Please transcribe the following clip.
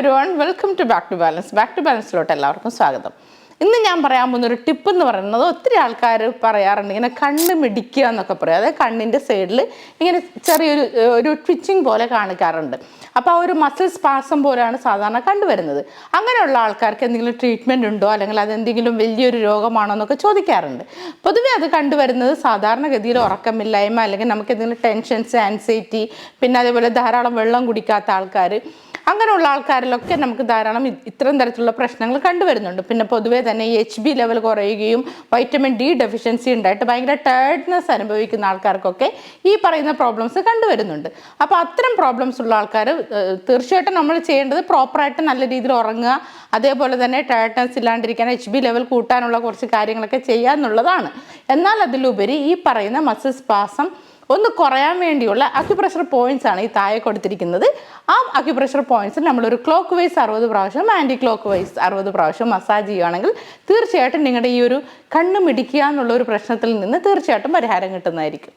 Everyone welcome to back to balance back to ബാലൻസിലോട്ട് എല്ലാവർക്കും സ്വാഗതം. ഇന്ന് ഞാൻ പറയാൻ പോകുന്ന ഒരു ടിപ്പ് എന്ന് പറയുന്നത് ഒത്തിരി ആൾക്കാർ പറയാറുണ്ട്. ഇങ്ങനെ കണ്ണ് മിടിക്കുക എന്നൊക്കെ പറയും. അതായത് കണ്ണിന്റെ സൈഡിൽ ഇങ്ങനെ ചെറിയൊരു ഒരു ട്വിച്ചിങ് പോലെ കാണിക്കാറുണ്ട്. അപ്പോൾ ആ ഒരു മസിൽ സ്പാസം പോലെയാണ് സാധാരണ കണ്ടുവരുന്നത്. അങ്ങനെയുള്ള ആൾക്കാർക്ക് എന്തെങ്കിലും ട്രീറ്റ്മെന്റ് ഉണ്ടോ? അല്ലെങ്കിൽ അതെന്തെങ്കിലും വലിയൊരു രോഗമാണോ എന്നൊക്കെ ചോദിക്കാറുണ്ട്. പൊതുവേ അത് കണ്ടുവരുന്നത് സാധാരണഗതിയിൽ ഉറക്കമില്ലായ്മ അല്ലെങ്കിൽ നമുക്ക് എന്തെങ്കിലും ടെൻഷൻസ് ആൻസൈറ്റി പിന്നെ അതേപോലെ ധാരാളം വെള്ളം കുടിക്കാത്ത ആൾക്കാർ അങ്ങനെയുള്ള ആൾക്കാരിലൊക്കെ നമുക്ക് ധാരാളം ഇത്തരം തരത്തിലുള്ള പ്രശ്നങ്ങൾ കണ്ടുവരുന്നുണ്ട്. പിന്നെ പൊതുവേ തന്നെ ഈ എച്ച് ബി ലെവൽ കുറയുകയും വൈറ്റമിൻ ഡി ഡെഫിഷ്യൻസി ഉണ്ടായിട്ട് ഭയങ്കര ടയർഡ്നെസ് അനുഭവിക്കുന്ന ആൾക്കാർക്കൊക്കെ ഈ പറയുന്ന പ്രോബ്ലംസ് കണ്ടുവരുന്നുണ്ട്. അപ്പോൾ അത്തരം പ്രോബ്ലംസ് ഉള്ള ആൾക്കാർ തീർച്ചയായിട്ടും നമ്മൾ ചെയ്യേണ്ടത് പ്രോപ്പറായിട്ട് നല്ല രീതിയിൽ ഉറങ്ങുക അതേപോലെ തന്നെ ടയർഡ്നെസ് ഇല്ലാണ്ടിരിക്കാൻ എച്ച് ബി ലെവൽ കൂട്ടാനുള്ള കുറച്ച് കാര്യങ്ങളൊക്കെ ചെയ്യുക എന്നുള്ളതാണ് എന്നാൽ അതിലുപരി ഈ പറയുന്ന മസിൽ സ്പാസം ഒന്ന് കുറയാൻ വേണ്ടിയുള്ള അക്യുപ്രഷർ പോയിന്റ്സ് ആണ് ഈ താഴെ കൊടുത്തിരിക്കുന്നത്. ആ അക്യുപ്രഷർ പോയിന്റ്സിൽ നമ്മളൊരു ക്ലോക്ക് വൈസ് അറുപത് പ്രാവശ്യം ആന്റി ക്ലോക്ക് വൈസ് അറുപത് പ്രാവശ്യം മസാജ് ചെയ്യുകയാണെങ്കിൽ തീർച്ചയായിട്ടും നിങ്ങളുടെ ഈ ഒരു കണ്ണ് മിടിക്കുക എന്നുള്ള ഒരു പ്രശ്നത്തിൽ നിന്ന് തീർച്ചയായിട്ടും പരിഹാരം കിട്ടുന്നതായിരിക്കും.